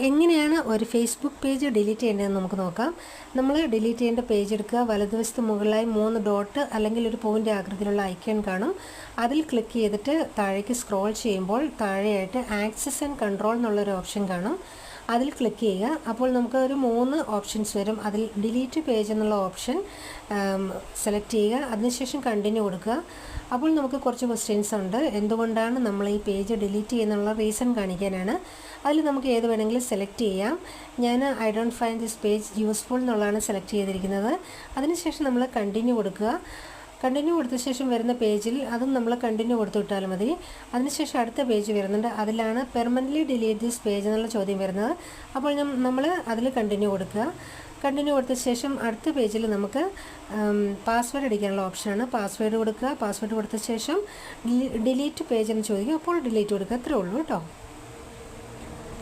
എങ്ങനെയാണ് ഒരു Facebook page delete ചെയ്യേണ്ടതെന്ന് നമുക്ക് നോക്കാം. നമ്മൾ ഡിലീറ്റ് ചെയ്യേണ്ട പേജ് എടുക്കുക. വലതുവശത്ത് മുകളിലായി മൂന്ന് ഡോട്ട് അല്ലെങ്കിൽ ഒരു പോയിന്റ് ആകൃതിയിലുള്ള ഐക്കൺ കാണും. അതിൽ ക്ലിക്ക് ചെയ്തിട്ട് താഴേക്ക് സ്ക്രോൾ ചെയ്യുമ്പോൾ താഴെയായിട്ട് ആക്സസ് ആൻഡ് കൺട്രോൾ എന്നുള്ളൊരു ഓപ്ഷൻ കാണും. അതിൽ ക്ലിക്ക് ചെയ്യുക. അപ്പോൾ നമുക്ക് ഒരു മൂന്ന് ഓപ്ഷൻസ് വരും. അതിൽ ഡിലീറ്റ് പേജ് എന്നുള്ള ഓപ്ഷൻ സെലക്ട് ചെയ്യുക. അതിനുശേഷം കണ്ടിന്യൂ കൊടുക്കുക. അപ്പോൾ നമുക്ക് കുറച്ച് ക്വസ്റ്റ്യൻസ് ഉണ്ട്. എന്തുകൊണ്ടാണ് നമ്മൾ ഈ പേജ് ഡിലീറ്റ് ചെയ്യുന്നുള്ള റീസൺ കാണിക്കാനാണ്? അതിൽ നമുക്ക് ഏത് വേണമെങ്കിലും സെലക്ട് ചെയ്യാം. ഞാൻ I don't find this page useful എന്നുള്ളതാണ് സെലക്ട് ചെയ്തിരിക്കുന്നത്. അതിനുശേഷം നമ്മൾ കണ്ടിന്യൂ കൊടുക്കുക. കണ്ടിന്യൂ കൊടുത്ത ശേഷം വരുന്ന പേജിൽ അതും നമ്മൾ കണ്ടിന്യൂ കൊടുത്തു വിട്ടാൽ മതി. അതിനുശേഷം അടുത്ത പേജ് വരുന്നുണ്ട്. അതിലാണ് പെർമനന്റ്ലി ഡിലീറ്റ് ദിസ് പേജ് എന്നുള്ള ചോദ്യം വരുന്നത്. അപ്പോൾ നമ്മൾ അതിൽ കണ്ടിന്യൂ കൊടുക്കുക. കണ്ടിന്യൂ കൊടുത്ത ശേഷം അടുത്ത പേജിൽ നമുക്ക് പാസ്വേഡ് അടിക്കാനുള്ള ഓപ്ഷനാണ് പാസ്വേഡ് കൊടുക്കുക. പാസ്വേഡ് കൊടുത്ത ശേഷം ഡിലീറ്റ് പേജ് എന്ന് ചോദിക്കും അപ്പോൾ ഡിലീറ്റ് കൊടുക്കുക. അത്രേ ഉള്ളൂ കേട്ടോ.